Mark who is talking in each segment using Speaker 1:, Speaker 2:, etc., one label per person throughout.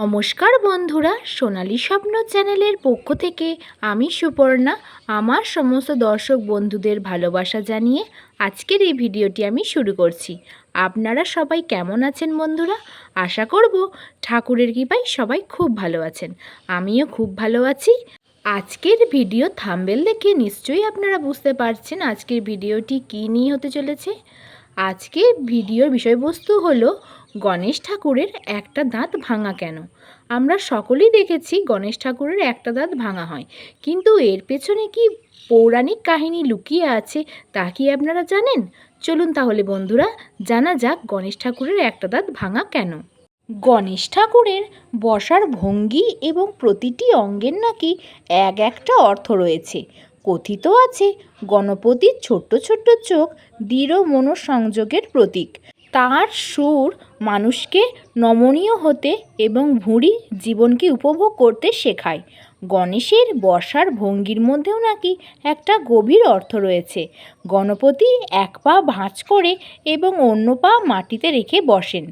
Speaker 1: নমস্কার বন্ধুরা, সোনালি স্বপ্ন চ্যানেলের পক্ষ থেকে আমি সুপর্ণা, আমার সমস্ত দর্শক বন্ধুদের ভালোবাসা জানিয়ে আজকের এই ভিডিওটি আমি শুরু করছি। আপনারা সবাই কেমন আছেন বন্ধুরা? আশা করব ঠাকুরের কৃপায় সবাই খুব ভালো আছেন। আমিও খুব ভালো আছি। আজকের ভিডিও থাম্বেল দেখে নিশ্চয়ই আপনারা বুঝতে পারছেন আজকের ভিডিওটি কী নিয়ে হতে চলেছে। আজকে ভিডিওর বিষয়বস্তু হলো গণেশ ঠাকুরের একটা দাঁত ভাঙা কেন? আমরা সকলেই দেখেছি গণেশ ঠাকুরের একটা দাঁত ভাঙা হয়। কিন্তু এর পেছনে কি পৌরাণিক কাহিনী লুকিয়ে আছে তা কি আপনারা জানেন? চলুন তাহলে বন্ধুরা, জানা যাক গণেশ ঠাকুরের একটা দাঁত ভাঙা কেন? গণেশ ঠাকুরের বসার ভঙ্গি এবং প্রতিটি অঙ্গের নাকি এক একটা অর্থ রয়েছে। কথিত আছে গণপতির ছোট্ট ছোট্ট চোখ দৃঢ় মনোসংযোগের প্রতীক। তার সুর মানুষকে নমনীয় হতে এবং ভুঁড়ি জীবনকে উপভোগ করতে শেখায়। গণেশের বসার ভঙ্গির মধ্যেও নাকি একটা গভীর অর্থ রয়েছে। গণপতি এক পা ভাঁজ করে এবং অন্য পা মাটিতে রেখে বসেন।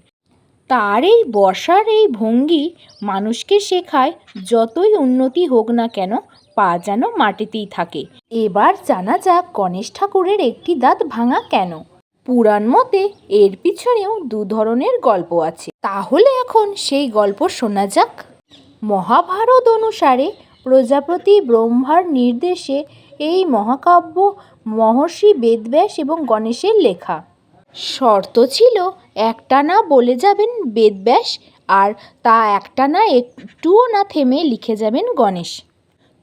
Speaker 1: তার এই বসার এই ভঙ্গি মানুষকে শেখায় যতই উন্নতি হোক না কেন, পা যেন মাটিতেই থাকে। এবার জানা যাক গণেশ ঠাকুরের একটি দাঁত ভাঙা কেন? পুরাণ মতে এর পিছনেও দু ধরনের গল্প আছে। তাহলে এখন সেই গল্প শোনা যাক। মহাভারত অনুসারে প্রজাপতি ব্রহ্মার নির্দেশে এই মহাকাব্য মহর্ষি বেদব্যাস এবং গণেশের লেখা। শর্ত ছিল একটানা বলে যাবেন বেদব্যাস আর তা একটানা একটুও না থেমে লিখে যাবেন গণেশ।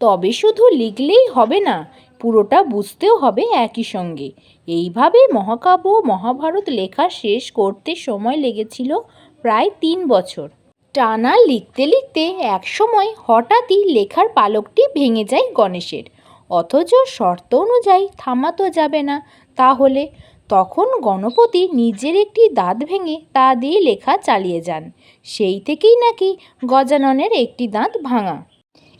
Speaker 1: তবে শুধু লিখলেই হবে না, পুরোটা বুঝতেও হবে একই সঙ্গে। এইভাবে মহাকাব্য মহাভারত লেখা শেষ করতে সময় লেগেছিল প্রায় তিন বছর। টানা লিখতে লিখতে একসময় হঠাৎই লেখার পালকটি ভেঙে যায় গণেশের। অথচ শর্ত অনুযায়ী থামাতো যাবে না। তাহলে তখন গণপতি নিজের একটি দাঁত ভেঙে তা দিয়ে লেখা চালিয়ে যান। সেই থেকেই নাকি গজাননের একটি দাঁত ভাঙা।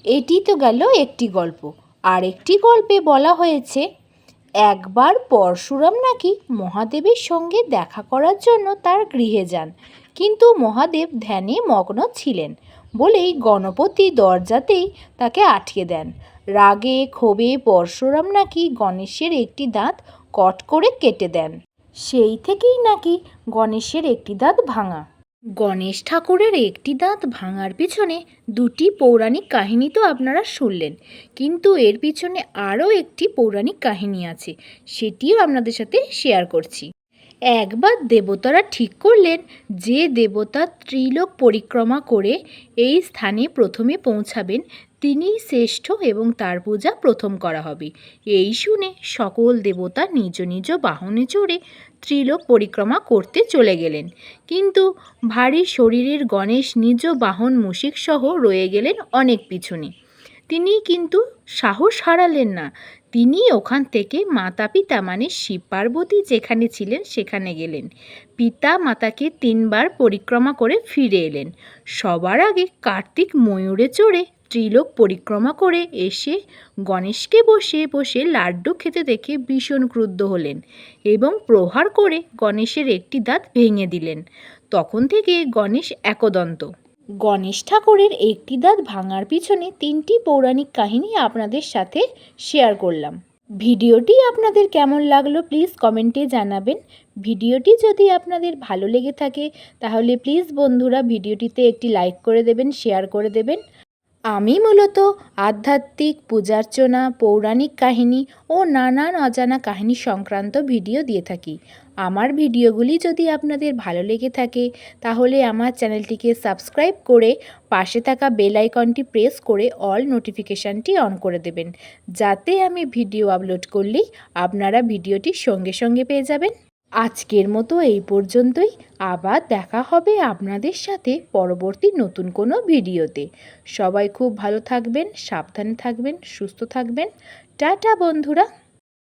Speaker 1: এটি তো গেল একটি গল্প। আর একটি গল্পে বলা হয়েছে, একবার পরশুরাম নাকি মহাদেবের সঙ্গে দেখা করার জন্য তার গৃহে যান, কিন্তু মহাদেব ধ্যানে মগ্ন ছিলেন বলেই গণপতি দরজাতেই তাকে আটকে দেন। রাগে, ক্ষোভে, পরশুরাম নাকি গণেশের একটি দাঁত কট করে কেটে দেন? সেই থেকেই নাকি গণেশের একটি দাঁত ভাঙা। গণেশ ঠাকুরের একটি দাঁত ভাঙার পিছনে দুটি পৌরাণিক কাহিনী তো আপনারা শুনলেন, কিন্তু এর পিছনে আরও একটি পৌরাণিক কাহিনী আছে, সেটিও আপনাদের সাথে শেয়ার করছি। একবার দেবতারা ঠিক করলেন যে দেবতা ত্রিলোক পরিক্রমা করে এই স্থানে প্রথমে পৌঁছাবেন, তিনিই শ্রেষ্ঠ এবং তার পূজা প্রথম করা হবে। এই শুনে সকল দেবতা নিজ নিজ বাহনে চড়ে ত্রিলোক পরিক্রমা করতে চলে গেলেন। কিন্তু ভারী শরীরের গণেশ নিজ বাহন মুশিকসহ রয়ে গেলেন অনেক পিছনে। তিনি কিন্তু সাহস হারালেন না। তিনি ওখান থেকে মাতা পিতা মানে শিব পার্বতী যেখানে ছিলেন সেখানে গেলেন। পিতা মাতাকে তিনবার পরিক্রমা করে ফিরে এলেন। সবার আগে কার্তিক ময়ূরে চড়ে ত্রিলোক পরিক্রমা করে এসে গণেশকে বসে বসে লাড্ডু খেতে দেখে ভীষণ ক্রুদ্ধ হলেন এবং প্রহার করে গণেশের একটি দাঁত ভেঙে দিলেন। তখন থেকে গণেশ একদন্ত। গণেশ ঠাকুরের একটি দাঁত ভাঙার পিছনে তিনটি পৌরাণিক কাহিনী আপনাদের সাথে শেয়ার করলাম। ভিডিওটি আপনাদের কেমন লাগল প্লিজ কমেন্টে জানাবেন। ভিডিওটি যদি আপনাদের ভালো লেগে থাকে, তাহলে প্লিজ বন্ধুরা ভিডিওটিতে একটি লাইক করে দেবেন শেয়ার করে দেবেন। আমি মূলত আধ্যাত্মিক পূজার্চনা, পৌরাণিক কাহিনী ও নানান অজানা কাহিনী সংক্রান্ত ভিডিও দিয়ে থাকি। আমার ভিডিওগুলি যদি আপনাদের ভালো লেগে থাকে, তাহলে আমার চ্যানেলটিকে সাবস্ক্রাইব করে পাশে থাকা বেল আইকনটি প্রেস করে অল নোটিফিকেশানটি অন করে দেবেন। যাতে আমি ভিডিও আপলোড করলেই আপনারা ভিডিওটি সঙ্গে সঙ্গে পেয়ে যাবেন। আজকের মতো এই পর্যন্তই। আবার দেখা হবে আপনাদের সাথে পরবর্তী নতুন কোনো ভিডিওতে। সবাই খুব ভালো থাকবেন, সাবধানে থাকবেন, সুস্থ থাকবেন। টাটা বন্ধুরা।